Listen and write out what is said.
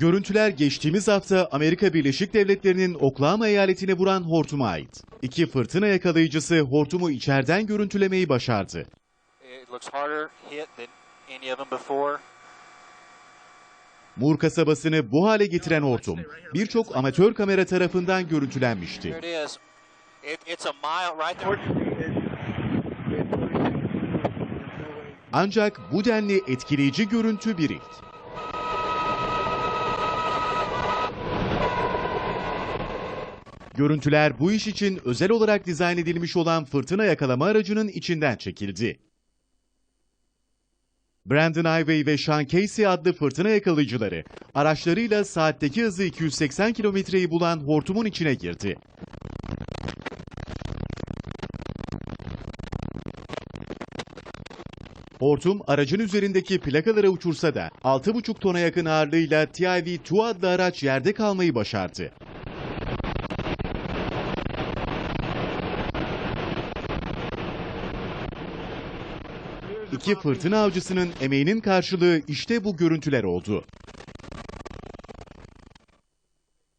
Görüntüler geçtiğimiz hafta Amerika Birleşik Devletleri'nin Oklahoma eyaletine vuran hortuma ait. İki fırtına yakalayıcısı hortumu içeriden görüntülemeyi başardı. Mur kasabasını bu hale getiren hortum birçok amatör kamera tarafından görüntülenmişti. Ancak bu denli etkileyici görüntü bir ilk. Görüntüler bu iş için özel olarak dizayn edilmiş olan fırtına yakalama aracının içinden çekildi. Brandon Highway ve Sean Casey adlı fırtına yakalayıcıları araçlarıyla saatteki hızı 280 kilometreyi bulan hortumun içine girdi. Hortum aracın üzerindeki plakalara uçursa da 6,5 tona yakın ağırlığıyla TIV-2 adlı araç yerde kalmayı başardı. İki fırtına avcısının emeğinin karşılığı işte bu görüntüler oldu.